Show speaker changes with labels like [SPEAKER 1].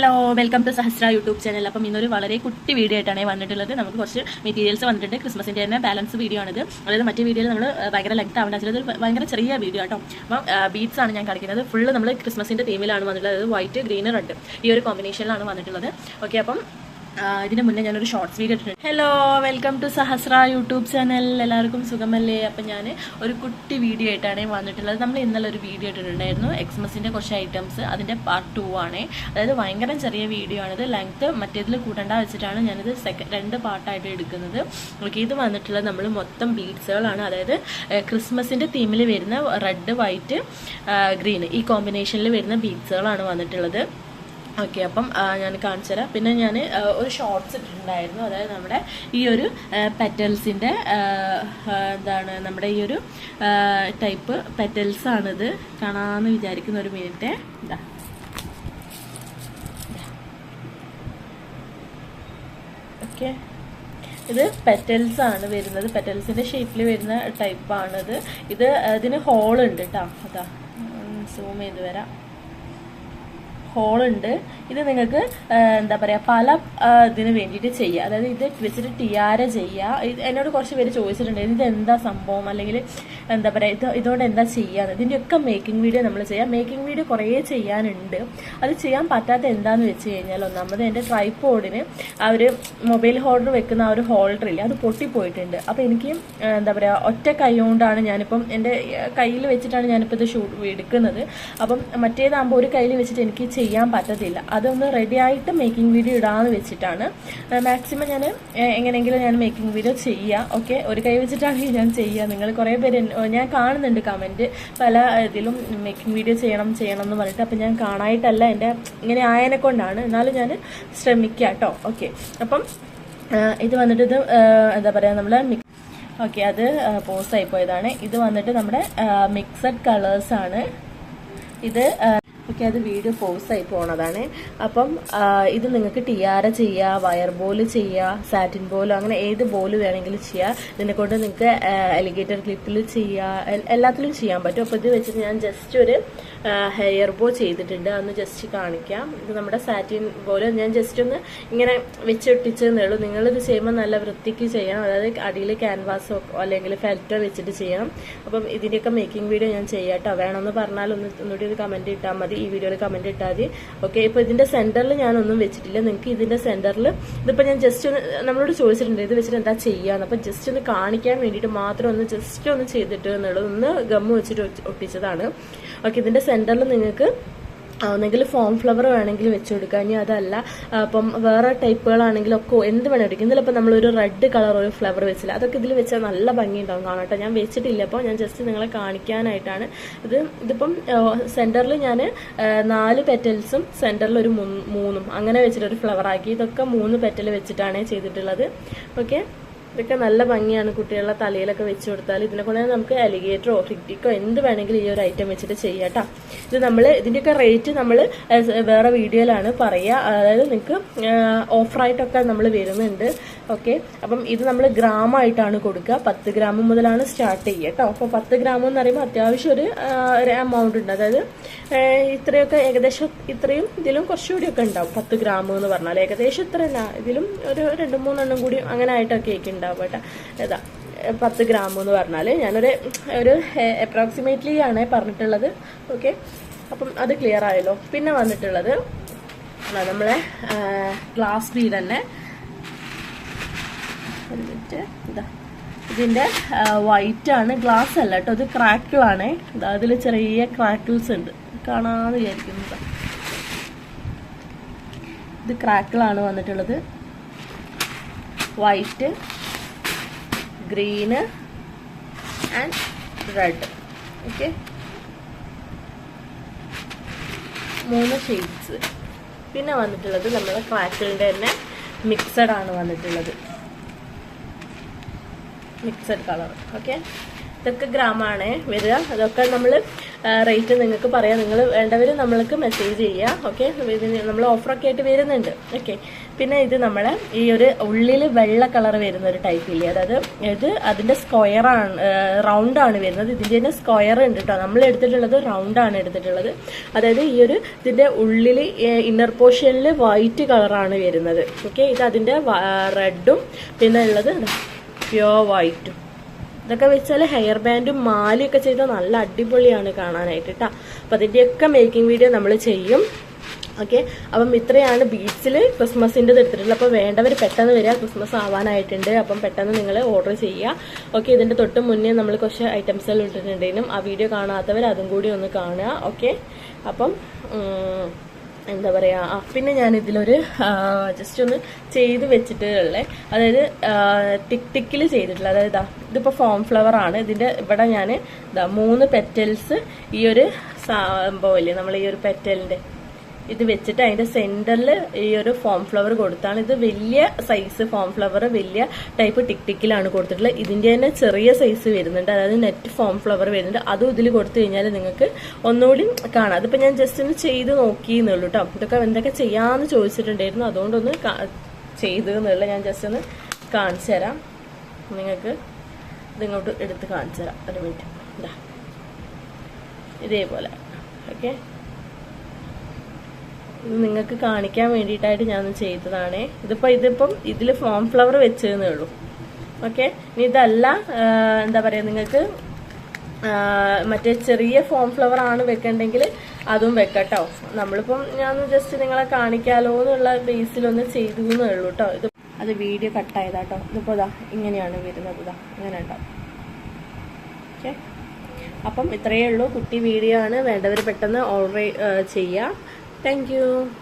[SPEAKER 1] Hello welcome to Sahasra YouTube channel അപ്പം ഇന്നൊരു വളരെ കുട്ടി വീഡിയോ ആയിട്ടാണ് വന്നിട്ടുള്ളത്. നമുക്ക് കുറച്ച് മെറ്റീരിയൽസ് വന്നിട്ടുണ്ട്. ക്രിസ്മസിന്റെ തന്നെ ബാലൻസ് വീഡിയോ ആണിത്. അതായത് മറ്റേ വീഡിയോയിൽ നമ്മൾ ഭയങ്കര ലെങ്ത് ആവേണ്ട. വെച്ചാൽ ഭയങ്കര ചെറിയ വീഡിയോ ആട്ടോ. അപ്പം ബീറ്റ്സ് ആണ് ഞാൻ കളിക്കുന്നത് ഫുള്ള് നമ്മൾ ക്രിസ്മസിന്റെ തീമിലാണ് വന്നിട്ടുള്ളത്. വൈറ്റ് ഗ്രീൻ റെഡ് ഈ ഒരു കോമ്പിനേഷനിലാണ് വന്നിട്ടുള്ളത്. ഓക്കെ അപ്പം ഇതിന് മുന്നേ ഞാനൊരു ഷോർട്സ് വീഡിയോ ഇട്ടിട്ടുണ്ട്. Hello welcome to Sahasra YouTube channel എല്ലാവർക്കും സുഖമല്ലേ? അപ്പം ഞാൻ ഒരു കുട്ടി വീഡിയോ ആയിട്ടാണ് വന്നിട്ടുള്ളത്. നമ്മൾ ഇന്നലെ ഒരു വീഡിയോ ഇട്ടിട്ടുണ്ടായിരുന്നു. എക്സ്മസിന്റെ കുറച്ച് ഐറ്റംസ് അതിന്റെ പാർട്ട് ടു ആണ്. അതായത് ഭയങ്കര ചെറിയ വീഡിയോ ആണിത് ലെങ്ത്ത് മറ്റേതിൽ കൂട്ടണ്ട വെച്ചിട്ടാണ് ഞാനിത് സെക്കൻഡ് രണ്ട് പാർട്ടായിട്ട് എടുക്കുന്നത്. ഓക്കെ ഇത് വന്നിട്ടുള്ളത് നമ്മൾ മൊത്തം ബീഡ്സുകളാണ് അതായത് ക്രിസ്മസിന്റെ തീമിൽ വരുന്ന റെഡ് വൈറ്റ് ഗ്രീൻ ഈ കോമ്പിനേഷനിൽ വരുന്ന ബീഡ്സുകളാണ് വന്നിട്ടുള്ളത്. ഓക്കെ അപ്പം ഞാൻ കാണിച്ചു തരാം. പിന്നെ ഞാൻ ഒരു ഷോർട്ട്സ് ഇട്ടിട്ടുണ്ടായിരുന്നു. അതായത് നമ്മുടെ ഈ ഒരു പെറ്റൽസിന്റെ എന്താണ് നമ്മുടെ ഈ ഒരു ടൈപ്പ് പെറ്റൽസ് ആണിത്. കാണാമെന്ന് വിചാരിക്കുന്ന ഒരു മിനിറ്റ് ഇതാ ഓക്കെ ഇത് പെറ്റൽസ് ആണ് വരുന്നത്. പെറ്റൽസിന്റെ ഷേപ്പിൽ വരുന്ന ടൈപ്പാണിത് ഇത് ഇതിന് ഹോൾ ഉണ്ട് കേട്ടോ അതാ. സൂം ചെയ്ത് വരാം. ഹോളുണ്ട് ഇത് നിങ്ങൾക്ക് എന്താ പറയുക പല ഇതിന് വേണ്ടിയിട്ട് ചെയ്യുക അതായത് ഇത് വെച്ചിട്ട് ടിയാര ചെയ്യുക എന്നോട് കുറച്ച് പേര് ചോദിച്ചിട്ടുണ്ട് ഇത് എന്താ സംഭവം? അല്ലെങ്കിൽ എന്താ പറയുക ഇത് ഇതുകൊണ്ട് എന്താ ചെയ്യുക ഇതിന്റെയൊക്കെ മേക്കിംഗ് വീഡിയോ നമ്മൾ ചെയ്യാം. മേക്കിംഗ് വീഡിയോ കുറേ ചെയ്യാനുണ്ട്. അത് ചെയ്യാൻ പറ്റാത്ത എന്താണെന്ന് വെച്ച് കഴിഞ്ഞാൽ ഒന്നാമത് എന്റെ ട്രൈപ്പോഡിന് ആ ഒരു മൊബൈൽ ഹോൾഡർ വെക്കുന്ന ആ ഒരു ഹോൾഡർ ഇല്ല അത് പൊട്ടിപ്പോയിട്ടുണ്ട്. അപ്പോൾ എനിക്ക് എന്താ പറയുക ഒറ്റ കൈ കൊണ്ടാണ് ഞാനിപ്പം എന്റെ കയ്യിൽ വെച്ചിട്ടാണ് ഞാനിപ്പോൾ ഇത് ഷൂട്ട് എടുക്കുന്നത്. അപ്പം മറ്റേതാകുമ്പോൾ ഒരു കയ്യിൽ വെച്ചിട്ട് എനിക്ക് ചെയ്യാൻ പറ്റത്തില്ല. അതൊന്ന് റെഡി ആയിട്ട് മേക്കിംഗ് വീഡിയോ ഇടാന്ന് വെച്ചിട്ടാണ്. മാക്സിമം ഞാൻ എങ്ങനെയെങ്കിലും ഞാൻ മേക്കിംഗ് വീഡിയോ ചെയ്യുക ഓക്കെ ഒരു കൈ വെച്ചിട്ടാണെങ്കിൽ ഞാൻ ചെയ്യുക നിങ്ങൾ കുറേ പേര് ഞാൻ കാണുന്നുണ്ട് കമന്റ് പല ഇതിലും മേക്കിംഗ് വീഡിയോ ചെയ്യണം ചെയ്യണം എന്ന് പറഞ്ഞിട്ട് അപ്പം ഞാൻ കാണായിട്ടല്ല. എന്റെ ഇങ്ങനെ ആയനെ കൊണ്ടാണ്. എന്നാലും ഞാൻ ശ്രമിക്കുക കേട്ടോ ഓക്കെ അപ്പം ഇത് വന്നിട്ട് ഇത് എന്താ പറയുക നമ്മൾ ഓക്കെ അത് പോസ്റ്റായി പോയതാണ്. ഇത് വന്നിട്ട് നമ്മുടെ മിക്സഡ് കളേഴ്സാണ് ഇത് ഓക്കെ അത് വീഡിയോ ആയി പോണതാണ്. അപ്പം ഇത് നിങ്ങൾക്ക് ടിയാര ചെയ്യുക വയർ ബോൾ ചെയ്യുക സാറ്റിൻ ബോൾ അങ്ങനെ ഏത് ബോൾ വേണമെങ്കിലും ചെയ്യുക ഇതിനെ കൊണ്ട് നിങ്ങൾക്ക് എലിഗേറ്റർ ക്ലിപ്പിൽ ചെയ്യുക എല്ലാത്തിലും ചെയ്യാൻ പറ്റും. അപ്പോൾ ഇത് വെച്ചിട്ട് ഞാൻ ജസ്റ്റ് ഒരു ഹെയർ ബോ ചെയ്തിട്ടുണ്ട്. അന്ന് ജസ്റ്റ് കാണിക്കാം. ഇത് നമ്മുടെ സാറ്റിൻ പോലെ ഞാൻ ജസ്റ്റ് ഒന്ന് ഇങ്ങനെ വെച്ചൊട്ടിച്ചെന്നേ ഉള്ളൂ. നിങ്ങളിത് ചെയ്യുമ്പോൾ നല്ല വൃത്തിക്ക് ചെയ്യണം. അതായത് അടിയിൽ ക്യാൻവാസോ അല്ലെങ്കിൽ ഫെൽറ്റോ വെച്ചിട്ട് ചെയ്യണം അപ്പം ഇതിന്റെയൊക്കെ മേക്കിംഗ് വീഡിയോ ഞാൻ ചെയ്യാം കേട്ടോ വേണമെന്ന് പറഞ്ഞാൽ ഒന്ന് ഒന്നുകൂടി ഒരു കമന്റ് ഇട്ടാൽ മതി. ഈ വീഡിയോയിൽ കമന്റ് ഇട്ടാൽ മതി ഓക്കെ ഇപ്പോൾ ഇതിന്റെ സെന്ററിൽ ഞാനൊന്നും വെച്ചിട്ടില്ല. നിങ്ങൾക്ക് ഇതിന്റെ സെന്ററിൽ ഇതിപ്പോ ഞാൻ ജസ്റ്റ് ഒന്ന് നമ്മളോട് ചോദിച്ചിട്ടുണ്ട് ഇത് വെച്ചിട്ട് എന്താ ചെയ്യാന്ന്. അപ്പോൾ ജസ്റ്റ് ഒന്ന് കാണിക്കാൻ വേണ്ടിയിട്ട് മാത്രം ഒന്ന് ജസ്റ്റ് ഒന്ന് ചെയ്തിട്ട് എന്നുള്ളത് ഒന്ന് ഗമ്മ് വെച്ചിട്ട് ഒട്ടിച്ചതാണ്. ഓക്കെ ഇതിന്റെ സെന്ററിൽ നിങ്ങൾക്ക് ഒന്നെങ്കിൽ ഫോം ഫ്ലവർ വേണമെങ്കിൽ വെച്ച് കൊടുക്കാം ഇനി അതല്ല. അപ്പം വേറെ ടൈപ്പുകളാണെങ്കിലും ഒക്കെ എന്ത് വേണമെങ്കിലും ഇതിലിപ്പോൾ നമ്മളൊരു റെഡ് കളർ ഒരു ഫ്ലവർ വെച്ചില്ല. അതൊക്കെ ഇതിൽ വെച്ചാൽ നല്ല ഭംഗിയുണ്ടാവും കാണട്ടെ ഞാൻ വെച്ചിട്ടില്ല അപ്പോൾ ഞാൻ ജസ്റ്റ് നിങ്ങളെ കാണിക്കാനായിട്ടാണ്. ഇത് ഇതിപ്പം സെന്ററിൽ ഞാൻ നാല് പെറ്റൽസും സെന്ററിൽ ഒരു മൂന്നും അങ്ങനെ വെച്ചിട്ട് ഒരു ഫ്ലവർ ആക്കി. ഇതൊക്കെ മൂന്ന് പെറ്റൽ വെച്ചിട്ടാണ് ചെയ്തിട്ടുള്ളത്. ഓക്കെ ഇതൊക്കെ നല്ല ഭംഗിയാണ് കുട്ടികളുടെ തലയിലൊക്കെ വെച്ച് കൊടുത്താൽ. ഇതിനെ കൊണ്ട് നമുക്ക് അലിഗേറ്ററോ ഫിഗ്റ്റിക്കോ എന്ത് വേണമെങ്കിലും ഈ ഒരു ഐറ്റം വെച്ചിട്ട് ചെയ്യാം ഇത് നമ്മൾ ഇതിന്റെയൊക്കെ റേറ്റ് നമ്മൾ വേറെ വീഡിയോയിലാണ് പറയുക അതായത് നിങ്ങൾക്ക് ഓഫറായിട്ടൊക്കെ നമ്മൾ വരുന്നുണ്ട്. ഓക്കെ അപ്പം ഇത് നമ്മൾ ഗ്രാം ആയിട്ടാണ് കൊടുക്കുക. പത്ത് ഗ്രാം മുതലാണ് സ്റ്റാർട്ട് ചെയ്യുക കേട്ടോ അപ്പോൾ പത്ത് ഗ്രാം എന്ന് പറയുമ്പോൾ അത്യാവശ്യം ഒരു എമൗണ്ട് ഉണ്ട്. അതായത് ഇത്രയൊക്കെ ഏകദേശം ഇത്രയും ഇതിലും കുറച്ചുകൂടിയൊക്കെ ഉണ്ടാവും. പത്ത് ഗ്രാം എന്ന് പറഞ്ഞാൽ ഏകദേശം ഇത്ര ഇതിലും ഒരു രണ്ട് മൂന്നെണ്ണം കൂടി അങ്ങനെ ആയിട്ടൊക്കെ കേക്ക് ഉണ്ടാവും കേട്ടോ. ഏതാ പത്ത് ഗ്രാം എന്ന് പറഞ്ഞാൽ ഞാനൊരു ഒരു അപ്രോക്സിമേറ്റ്ലി ആണ് പറഞ്ഞിട്ടുള്ളത്. ഓക്കെ അപ്പം അത് ക്ലിയർ ആയല്ലോ. പിന്നെ വന്നിട്ടുള്ളത് നമ്മളെ ഗ്ലാസ് ബീഡ് തന്നെ. ഇതാ ഇതിന്റെ വൈറ്റ് ആണ്. ഗ്ലാസ് അല്ല കേട്ടോ ഇത് ക്രാക്കിളാണ് ഇതാ അതിൽ ചെറിയ ക്രാക്കിൾസ് ഉണ്ട്. കാണാന്ന് വിചാരിക്കുന്നത് ഇത്. ക്രാക്കിൾ ആണ് വന്നിട്ടുള്ളത്. White green and red okay മൂന്ന് ഷെയ്ഡ്സ് പിന്നെ വന്നിട്ടുള്ളത് നമ്മുടെ ക്രാക്കിളിന്റെ തന്നെ മിക്സഡ് ആണ് വന്നിട്ടുള്ളത്. മിക്സഡ് കളർ ഓക്കെ ഇതൊക്കെ ഗ്രാമാണ് വരിക. അതൊക്കെ നമ്മൾ റേറ്റ് നിങ്ങൾക്ക് പറയാം. നിങ്ങൾ വേണ്ടവർ നമ്മൾക്ക് മെസ്സേജ് ചെയ്യുക ഓക്കെ നമ്മൾ ഓഫറൊക്കെ ആയിട്ട് വരുന്നുണ്ട്. ഓക്കെ പിന്നെ ഇത് നമ്മളെ ഈ ഒരു ഉള്ളിൽ വെള്ള കളർ വരുന്ന ഒരു ടൈപ്പ് ഇല്ല? അതായത് ഇത് അതിന്റെ സ്ക്വയറാണ് റൗണ്ടാണ് വരുന്നത്. ഇതിന്റെ തന്നെ സ്ക്വയർ ഉണ്ട് കേട്ടോ നമ്മൾ എടുത്തിട്ടുള്ളത് റൗണ്ടാണ് എടുത്തിട്ടുള്ളത്. അതായത് ഈ ഒരു ഇതിന്റെ ഉള്ളിൽ ഇന്നർ പോർഷനിൽ വൈറ്റ് കളറാണ് വരുന്നത്. ഓക്കെ ഇത് അതിന്റെ റെഡും പിന്നെ ഉള്ളത് പ്യുവർ വൈറ്റും ഇതൊക്കെ വെച്ചാൽ ഹെയർ ബാൻഡും മാലയൊക്കെ ചെയ്താൽ നല്ല അടിപൊളിയാണ് കാണാനായിട്ട് കേട്ടോ അപ്പം അതിന്റെയൊക്കെ മേക്കിംഗ് വീഡിയോ നമ്മൾ ചെയ്യും. ഓക്കെ അപ്പം ഇത്രയാണ് ബീച്ചിൽ ക്രിസ്മസിന്റെ എടുത്തിട്ടുള്ളത്. അപ്പോൾ വേണ്ടവർ പെട്ടെന്ന് വരിക. ക്രിസ്മസ് ആവാനായിട്ടുണ്ട്. അപ്പം പെട്ടെന്ന് നിങ്ങൾ ഓർഡർ ചെയ്യുക. ഓക്കെ ഇതിന്റെ തൊട്ട് മുന്നേ നമ്മൾ കുറച്ച് ഐറ്റംസ് എല്ലാം ഇട്ടിട്ടുണ്ടെങ്കിലും ആ വീഡിയോ കാണാത്തവർ അതും കൂടി ഒന്ന് കാണുക. ഓക്കെ അപ്പം എന്താ പറയുക പിന്നെ ഞാൻ ഇതിലൊരു ജസ്റ്റ് ഒന്ന് ചെയ്ത് വെച്ചിട്ടുള്ളേ. അതായത് ടിക് ടിക്കിൽ ചെയ്തിട്ടുള്ള അതായത് ഇതാ ഇതിപ്പോൾ ഫോം ഫ്ലവർ ആണ്. ഇതിന്റെ ഇവിടെ ഞാൻ മൂന്ന് പെറ്റൽസ് ഈ ഒരു സംഭവമില്ലേ നമ്മൾ ഈ ഒരു പെറ്റലിന്റെ ഇത് വെച്ചിട്ട് അതിന്റെ സെന്ററിൽ ഈ ഒരു ഫോം ഫ്ലവർ കൊടുത്താണ്. ഇത് വലിയ സൈസ് ഫോം ഫ്ലവർ വലിയ ടൈപ്പ് ടിക് ടിക്കിലാണ് കൊടുത്തിട്ടുള്ളത്. ഇതിന്റെ തന്നെ ചെറിയ സൈസ് വരുന്നുണ്ട്. അതായത് നെറ്റ് ഫോം ഫ്ലവർ വരുന്നുണ്ട്. അതും ഇതിൽ കൊടുത്തു കഴിഞ്ഞാൽ നിങ്ങൾക്ക് ഒന്നുകൂടി കാണാം. അതിപ്പോൾ ഞാൻ ജസ്റ്റ് ഒന്ന് ചെയ്ത് നോക്കിയെന്നുള്ളൂ കേട്ടോ ഇതൊക്കെ എന്തൊക്കെ ചെയ്യാമെന്ന് ചോദിച്ചിട്ടുണ്ടായിരുന്നു. അതുകൊണ്ടൊന്ന് ചെയ്തു എന്നുള്ള ഞാൻ ജസ്റ്റ് ഒന്ന് കാണിച്ചു തരാം. നിങ്ങൾക്ക് ഇതിങ്ങോട്ട് എടുത്ത് കാണിച്ചു തരാം. ഒരു മിനിറ്റ് ഇതാ ഇതേപോലെ. ഓക്കെ നിങ്ങൾക്ക് കാണിക്കാൻ വേണ്ടിയിട്ടായിട്ട് ഞാൻ ചെയ്തതാണ്. ഇതിപ്പോൾ ഇതിപ്പം ഇതിൽ ഫോം ഫ്ലവർ വെച്ചതെന്നേ ഉള്ളൂ. ഓക്കെ ഇനി ഇതല്ല എന്താ പറയുക നിങ്ങൾക്ക് മറ്റേ ചെറിയ ഫോം ഫ്ലവർ ആണ് വെക്കണ്ടെങ്കിൽ അതും വെക്കട്ടോ. നമ്മളിപ്പം ഞാൻ ജസ്റ്റ് നിങ്ങളെ കാണിക്കാലോ എന്നുള്ള ബേസിലൊന്ന് ചെയ്തു എന്നേ ഉള്ളൂ കേട്ടോ ഇത് അത് വീഡിയോ കട്ടായതാട്ടോ ഇതിപ്പോൾ ഇതാ ഇങ്ങനെയാണ് വരുന്നത് ഇതാ ഇങ്ങനെ ഉണ്ടാവും ഓക്കെ അപ്പം ഇത്രയേ ഉള്ളൂ. കുട്ടി വീഡിയോ ആണ് വേണ്ടവർ പെട്ടെന്ന് ഓർഡർ ചെയ്യാം. Thank you.